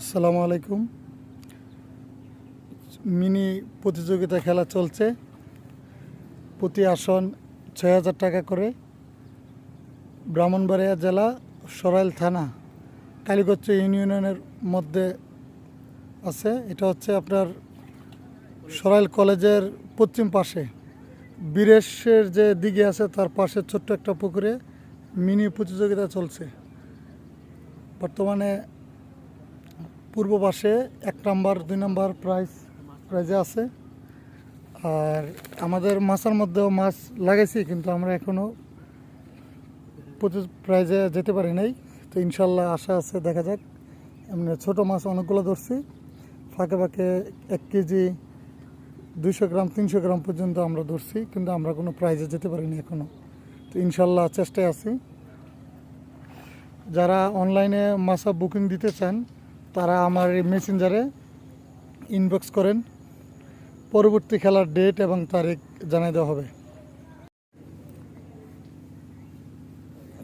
আসসালামু আলাইকুম। মিনি প্রতিযোগিতা খেলা চলছে। প্রতি আসন ছয় হাজার টাকা করে। ব্রাহ্মণবাড়িয়া জেলা, সরাইল থানা, কালীগঞ্জ ইউনিয়নের মধ্যে আছে। এটা হচ্ছে আপনার সরাইল কলেজের পশ্চিম পাশে। বীরেশের যে দিকে আছে, তার পাশে ছোট্ট একটা পুকুরে মিনি প্রতিযোগিতা চলছে। বর্তমানে পূর্ব পাশে এক নাম্বার, দুই নাম্বার প্রাইজ প্রাইজে আছে। আর আমাদের মাছের মধ্যেও মাছ লাগাইছি, কিন্তু আমরা এখনও প্রতি প্রাইজে যেতে পারি নাই। তো ইনশাল্লাহ আশা আছে, দেখা যাক। এমনি ছোটো মাছ অনেকগুলো ধরছি। ফাঁকে ফাঁকে এক কেজি দুইশো গ্রাম, তিনশো গ্রাম পর্যন্ত আমরা ধরছি, কিন্তু আমরা কোনো প্রাইজে যেতে পারিনি এখনও তো ইনশাল্লাহ চেষ্টায় আছি। যারা অনলাইনে মাছা বুকিং দিতে চান তারা আমার এই মেসেঞ্জারে ইনবক্স করেন। পরবর্তী খেলার ডেট এবং তারিখ জানিয়ে দেওয়া হবে।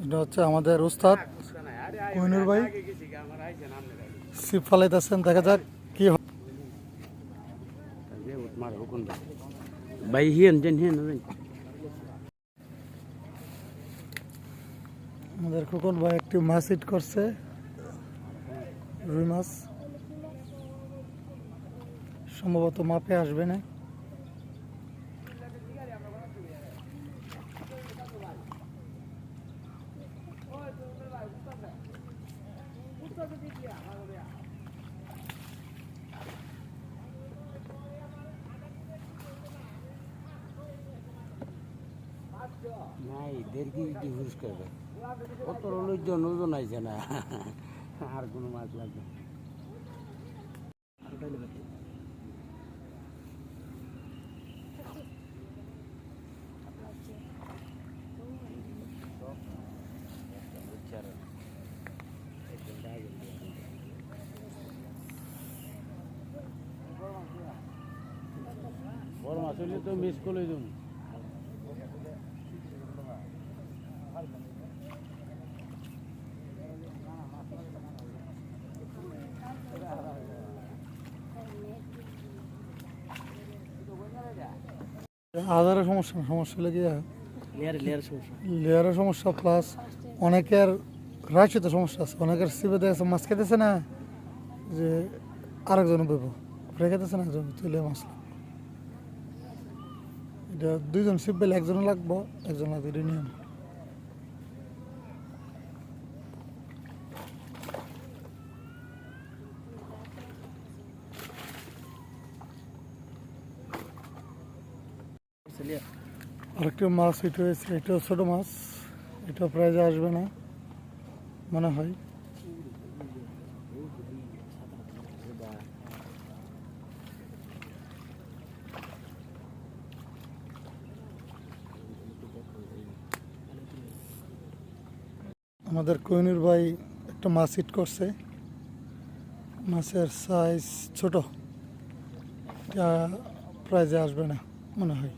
এটা হচ্ছে আমাদের উস্তাদ কোহিনুর ভাই। সিপ ফালাইতেছেন দেখা যাক কি হয়। hiền trên hiền আমাদের খোকন ভাই একটি মাছ হিট করছে। রুই মাছ সম্ভবত মাপে আসবে না। নাই, দেড় কেজি ডিভোর্স করবে। অত লোকজন ওজন আইছে না। আর কোনো মাছ লাগবে। বড় মাছ হইলে তো মিস করে দেবো আধারের সমস্যা সমস্যা সমস্যা। লেয়ারের সমস্যা প্লাস অনেকের রাশিতে সমস্যা আছে অনেকের সিপে দেখেছে মাছ খেতেছে না যে আরেকজন বেব রেখেতেছে না একজন তুলে মাছ এটা দুইজন সিপ বেলে একজন লাগবো একজন লাগবে এটা নিয়ম। আরেকটি মাছ, এটা হয়েছে এটাও ছোটো মাছ, এটা প্রাইজে আসবে না, মনে হয়। আমাদের কোহিনুর ভাই একটা মাছ হিট করছে। মাছের সাইজ ছোট, এটা প্রাইজে আসবে না, মনে হয়।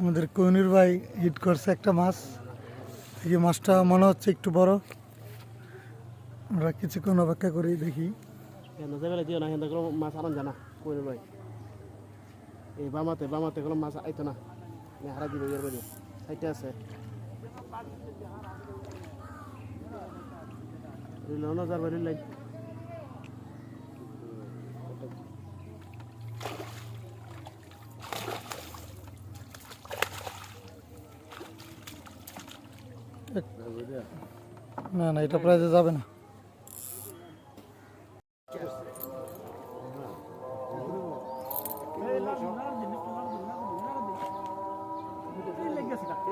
আমাদের কোহিনুর ভাই হিট করছে একটা মাছ। এই মাছটা মনে হচ্ছে একটু বড়। আমরা কিছুক্ষণ অপেক্ষা করি দেখি। বেলা দিও না হেন্দা কোনো মাছ আনন্দ জানা কই ভাই এই বামাতে বামাতে কোনো মাছ আইতো না। হারা দিবে বাড়ি সাইটে আছে। না না এটা প্রাইজে যাবে না। ¿Qué es lo que se llama?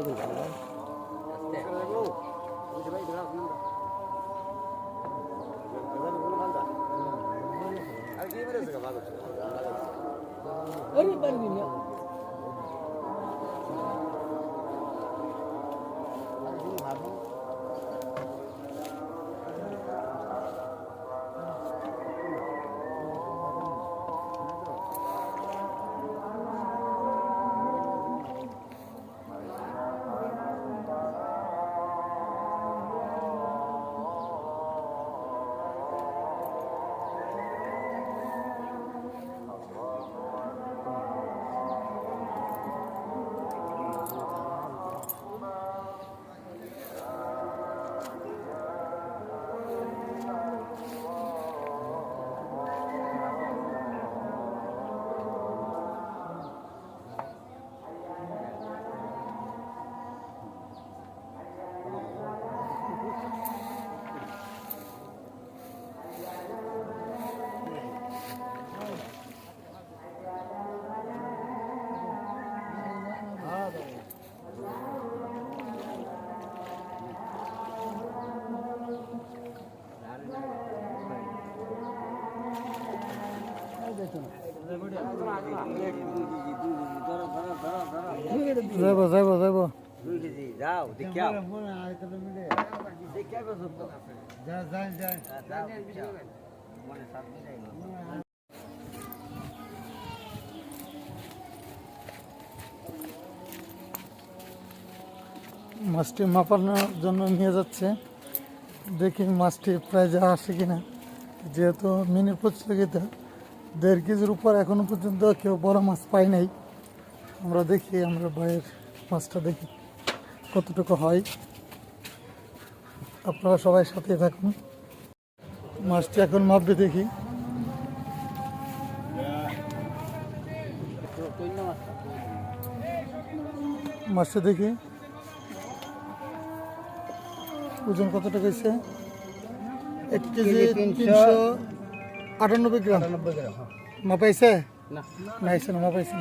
¿Qué es অন্য কথা আরে পারবি না মাছটি মাপানোর জন্য নিয়ে যাচ্ছে। দেখি মাছটি প্রায় যা আসে কিনা। যেহেতু মিনি প্রতিযোগিতা দেড় কেজির উপর এখনও পর্যন্ত কেউ বড় মাছ পাই নাই। আমরা দেখি আমরা বাইরের মাছটা দেখি কতটুকু হয়। আপনারা সবাই সাথে থাকুন। মাছটি এখন মাপবে দেখি। মাছটা দেখি। ওজন কতটা হয়েছে? এক কেজি তিনশো। আটানব্বই গ্রাম। মাপাইছে? না। না মাপাইছে।